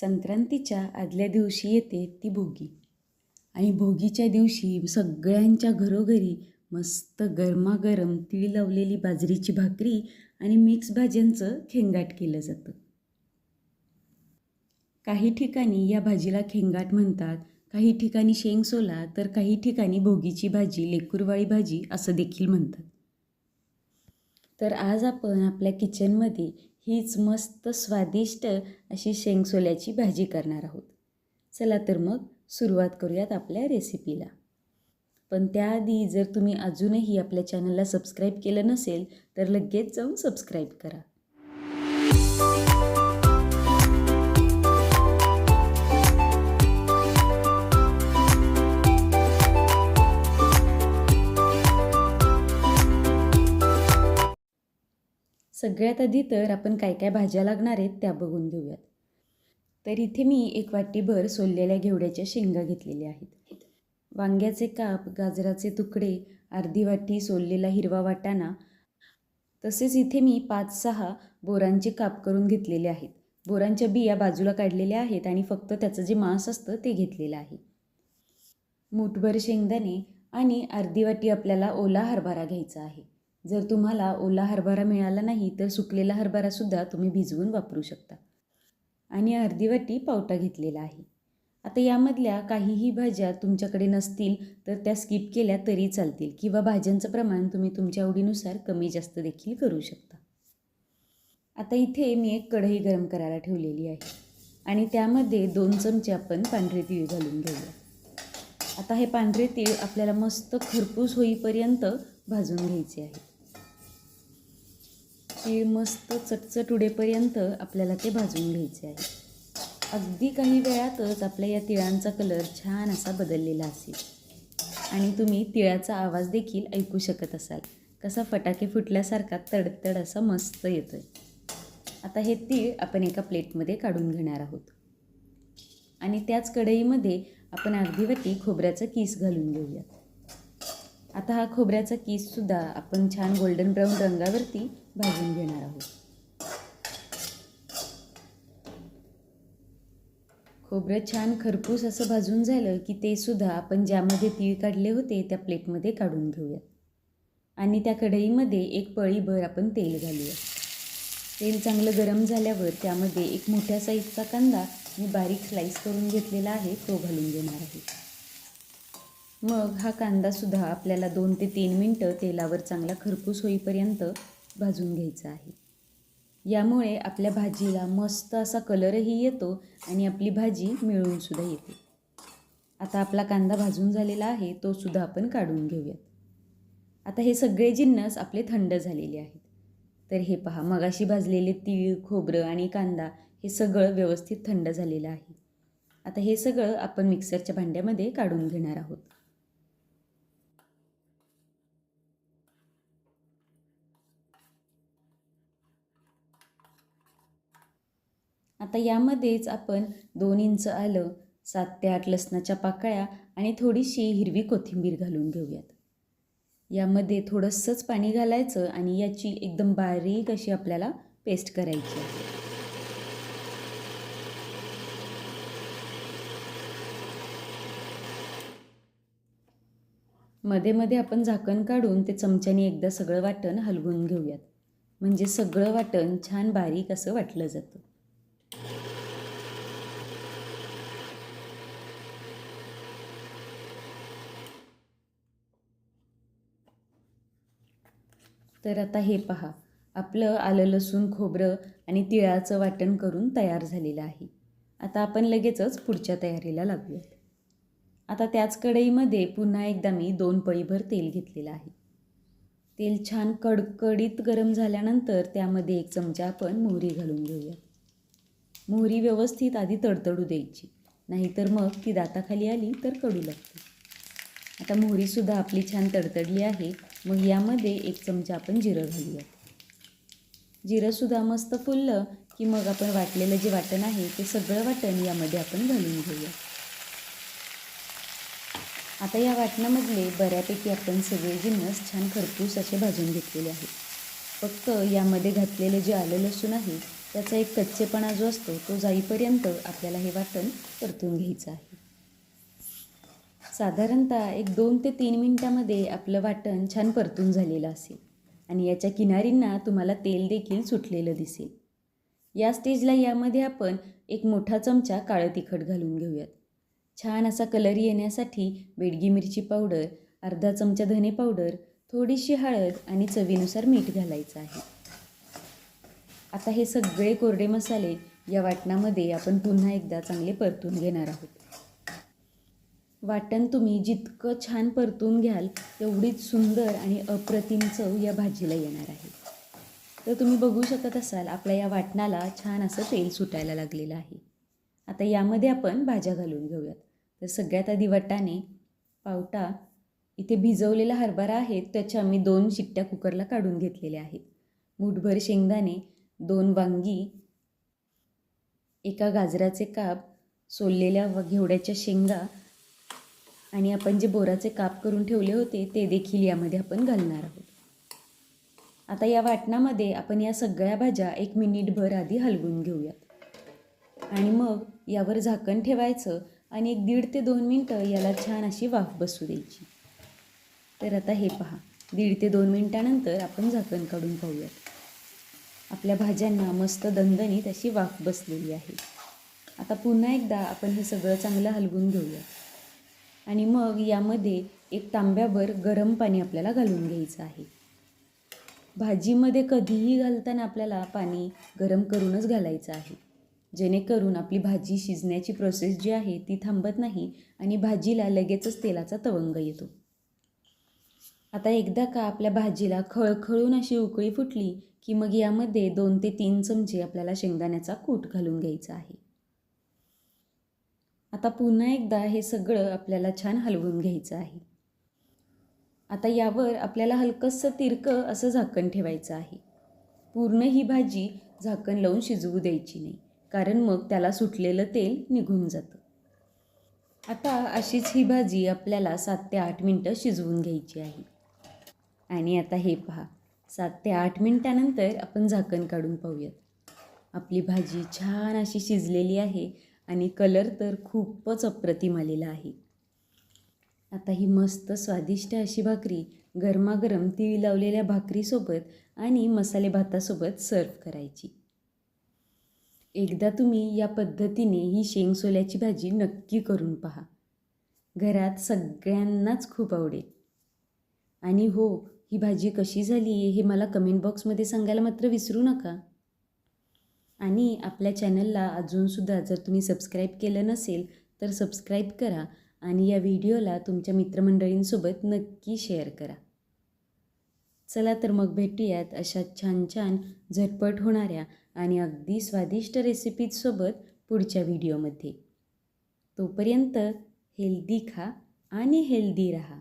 संक्रांतीच्या आदल्या दिवशी येते ती भोगी. आणि भोगीच्या दिवशी सगळ्यांच्या घरोघरी मस्त गरमागरम तीळ लावलेली बाजरीची भाकरी आणि मिक्स भाज्यांचं खेंगाट केलं जातं. काही ठिकाणी या भाजीला खेंगाट म्हणतात काही ठिकाणी शेंगसोला तर काही ठिकाणी भोगीची भाजी लेकुरवाळी भाजी असं देखील म्हणतात. तर आज आपण आपल्या किचनमध्ये हीच मस्त स्वादिष्ट अशी शेंगसोल्याची भाजी करणार आहोत. चला तर मग सुरुवात करूयात आपल्या रेसिपीला. पण त्याआधी जर तुम्ही अजूनही आपल्या चॅनलला सबस्क्राईब केलं नसेल तर लगेच जाऊन सबस्क्राईब करा. सगळ्यात आधी तर आपण काय काय भाज्या लागणार आहेत त्या बघून घेऊयात. तर इथे मी एक वाटीभर सोललेल्या घेवड्याच्या शेंगा घेतलेल्या आहेत. वांग्याचे काप गाजराचे तुकडे अर्धी वाटी सोललेला हिरवा वाटाणा तसेच इथे मी पाच सहा बोरांचे काप करून घेतलेले आहेत. बोरांच्या बिया बाजूला काढलेल्या आहेत आणि फक्त त्याचं जे मांस असतं ते घेतलेलं आहे. मूठभर शेंगदाणे आणि अर्धी वाटी आपल्याला ओला हरभरा घ्यायचा आहे. जर तुम्हाला ओला हरभरा मिळाला नाही तर सुकलेला हरभरासुद्धा तुम्ही भिजवून वापरू शकता. आणि अर्धी वाटी पावटा घेतलेला आहे. आता यामधल्या काहीही भाज्या तुमच्याकडे नसतील तर त्या स्किप केल्या तरी चालतील किंवा भाज्यांचं प्रमाण तुम्ही तुमच्या आवडीनुसार कमी जास्त देखील करू शकता. आता इथे मी एक कढई गरम करायला ठेवलेली आहे. आणि त्यामध्ये दोन चमचे आपण पांढरे तीळ घालून घेऊया. आता हे पांढरे तीळ आपल्याला मस्त खरपूस होईपर्यंत भाजून घ्यायचे आहे. की मस्त चटचट उडेपर्यंत आपल्याला ते भाजून घ्यायचे आहे. अगदी काही वेळातच आपल्या या तिळांचा कलर छान असा बदललेला असेल. आणि तुम्ही तिळाचा आवाज देखील ऐकू शकत असाल. कसा फटाके फुटल्यासारखा तडतड असा मस्त येतो आहे आता हे तीळ आपण एका प्लेटमध्ये काढून घेणार आहोत. आणि त्याच कढईमध्ये आपण अर्धी वाटी खोबऱ्याचं किस घालून घेऊयात. आता हा खोबऱ्याचा किससुद्धा आपण छान गोल्डन ब्राऊन रंगावरती भाजून घेणार आहोत. खोबरं छान खरपूस असं भाजून झालं की ते सुद्धा आपण ज्यामध्ये तीळ काढले होते त्या प्लेटमध्ये काढून घेऊयात. आणि त्या कढईमध्ये एक पळीभर आपण तेल घालूया. तेल चांगलं गरम झाल्यावर त्यामध्ये एक मोठ्या साईजचा कांदा मी बारीक स्लाईस करून घेतलेला आहे तो घालून घेणार आहे. मग हा कांदासुद्धा आपल्याला दोन ते तीन मिनटं तेलावर चांगला खरपूस होईपर्यंत भाजून घ्यायचा आहे. यामुळे आपल्या भाजीला मस्त असा कलरही येतो आणि आपली भाजी मिळूनसुद्धा येते. आता आपला कांदा भाजून झालेला आहे तो सुद्धा आपण काढून घेऊयात. आता हे सगळे जिन्नस आपले थंड झालेले आहेत. तर हे पहा मगाशी भाजलेले तीळ खोबरं आणि कांदा हे सगळं व्यवस्थित थंड झालेलं आहे. आता हे सगळं आपण मिक्सरच्या भांड्यामध्ये काढून घेणार आहोत. आता यामध्येच आपण दोन इंच आलं सात ते आठ लसणाच्या पाकळ्या आणि थोडीशी हिरवी कोथिंबीर घालून घेऊयात. यामध्ये थोडंसंच पाणी घालायचं आणि याची एकदम बारीक अशी आपल्याला पेस्ट करायची आहे. मध्ये मध्ये आपण झाकण काढून ते चमच्याने एकदा सगळं वाटण हलवून घेऊयात. म्हणजे सगळं वाटण छान बारीक असं वाटलं जातं. तर आता हे पहा. आपलं आलं लसूण खोबरं आणि तिळाचं वाटण करून तयार झालेलं आहे. आता आपण लगेचच पुढच्या तयारीला लागूयात. आता त्याच कढईमध्ये पुन्हा एकदा मी दोन पळीभर तेल घेतलेलं आहे. तेल छान कडकडीत गरम झाल्यानंतर त्यामध्ये एक चमचा आपण मोहरी घालून घेऊया. मोहरी व्यवस्थित आधी तडतडू द्यायची. नाहीतर मग ती दाताखाली आली तर कडू लागते. आता मोहरीसुद्धा आपली छान तडतडली आहे. मग यामध्ये एक चमचा आपण जिरं घालूयात जिरंसुद्धा मस्त फुललं की मग आपण वाटलेलं जे वाटण आहे ते सगळं वाटण यामध्ये आपण घालून घेऊया. आता या वाटणामधले बऱ्यापैकी आपण सगळे जिन्नस छान खरपूस असे भाजून घेतलेले आहेत. फक्त यामध्ये घातलेलं जे आलं लसूण आहे त्याचा एक कच्चेपणा जो असतो तो जाईपर्यंत आपल्याला हे वाटण परतून घ्यायचं आहे. साधारणतः एक दोन ते तीन मिनटामध्ये आपलं वाटण छान परतून झालेलं असेल. आणि याच्या किनारींना तुम्हाला तेल देखील सुटलेलं दिसेल. या स्टेजला यामध्ये आपण एक मोठा चमचा काळं तिखट घालून घेऊयात. छान असा कलर येण्यासाठी बेडगी मिरची पावडर अर्धा चमचा धने पावडर थोडीशी हळद आणि चवीनुसार मीठ घालायचं आहे. आता हे सगळे कोरडे मसाले या वाटणामध्ये आपण पुन्हा एकदा चांगले परतून घेणार आहोत. वाटण तुम्ही जितकं छान परतून घ्याल तेवढीच सुंदर आणि अप्रतिम चव या भाजीला येणार आहे. तर तुम्ही बघू शकत असाल आपल्या या वाटणाला छान असं तेल सुटायला लागलेलं आहे. आता यामध्ये आपण भाज्या घालून घेऊयात. तर सगळ्यात आधी वाटाणे पावटा इथे भिजवलेला हरभरा आहे त्याच्या मी दोन शिट्ट्या कुकरला काढून घेतलेल्या आहेत. मुठभर शेंगदाणे दोन वांगी एका गाजराचे काप सोललेल्या व घेवड्याच्या शेंगा आणि आपण जे बोराचे काप करून ठेवले होते ते देखील यामध्ये आपण घालणार आहोत. आता या वाटणामध्ये आपण या सगळ्या भाज्या एक मिनिटभर आधी हलवून घेऊयात. आणि मग यावर झाकण ठेवायचं आणि एक दीड ते दोन मिनटं याला छान अशी वाफ बसू द्यायची. तर आता हे पहा दीड ते दोन मिनटानंतर आपण झाकण काढून पाहूयात. आपल्या भाज्यांना मस्त दणदणीत अशी वाफ बसलेली आहे. आता पुन्हा एकदा आपण हे सगळं चांगलं हलवून घेऊया आणि मग यामध्ये एक तांब्याभर गरम पाणी आपल्याला घालून घ्यायचं आहे. भाजीमध्ये कधीही घालताना आपल्याला पाणी गरम करूनच घालायचं आहे. जेणेकरून आपली भाजी शिजण्याची प्रोसेस जी आहे ती थांबत नाही आणि भाजीला लगेचच तेलाचा तवंग येतो. आता एकदा का आपल्या भाजीला खळखळून अशी उकळी फुटली की मग यामध्ये दोन ते तीन चमचे आपल्याला शेंगदाण्याचा कूट घालून घ्यायचा आहे. आता पुन्हा एकदा हे सगळं आपल्याला छान हलवून घ्यायचं आहे. आता यावर आपल्याला हलकंसं तिरकं असं झाकण ठेवायचं आहे. पूर्ण ही भाजी झाकण लावून शिजवू द्यायची नाही कारण मग त्याला सुटलेलं तेल निघून जातं. आता अशीच ही भाजी आपल्याला सात ते आठ मिनटं शिजवून घ्यायची आहे. आणि आता हे पहा सात ते आठ मिनटानंतर आपण झाकण काढून पाहूयात. आपली भाजी छान अशी शिजलेली आहे. आणि कलर तर खूपच अप्रतिम आलेला आहे. आता ही मस्त स्वादिष्ट अशी भाकरी गरमागरम तिळी लावलेल्या भाकरीसोबत आणि मसाले भातासोबत सर्व करायची. एकदा तुम्ही या पद्धतीने ही शेंग सोल्याची भाजी नक्की करून पहा. घरात सगळ्यांनाच खूप आवडेल. आणि हो ही भाजी कशी झाली हे मला कमेंट बॉक्समध्ये सांगायला मात्र विसरू नका. आणि आपल्या चॅनलला अजूनसुद्धा जर तुम्ही सबस्क्राईब केलं नसेल तर सबस्क्राईब करा आणि या व्हिडिओला तुमच्या मित्रमंडळींसोबत नक्की शेअर करा. चला तर मग भेटूयात अशा छान छान झटपट होणाऱ्या आणि अगदी स्वादिष्ट रेसिपीजसोबत पुढच्या व्हिडिओमध्ये. तोपर्यंत हेल्दी खा आणि हेल्दी राहा.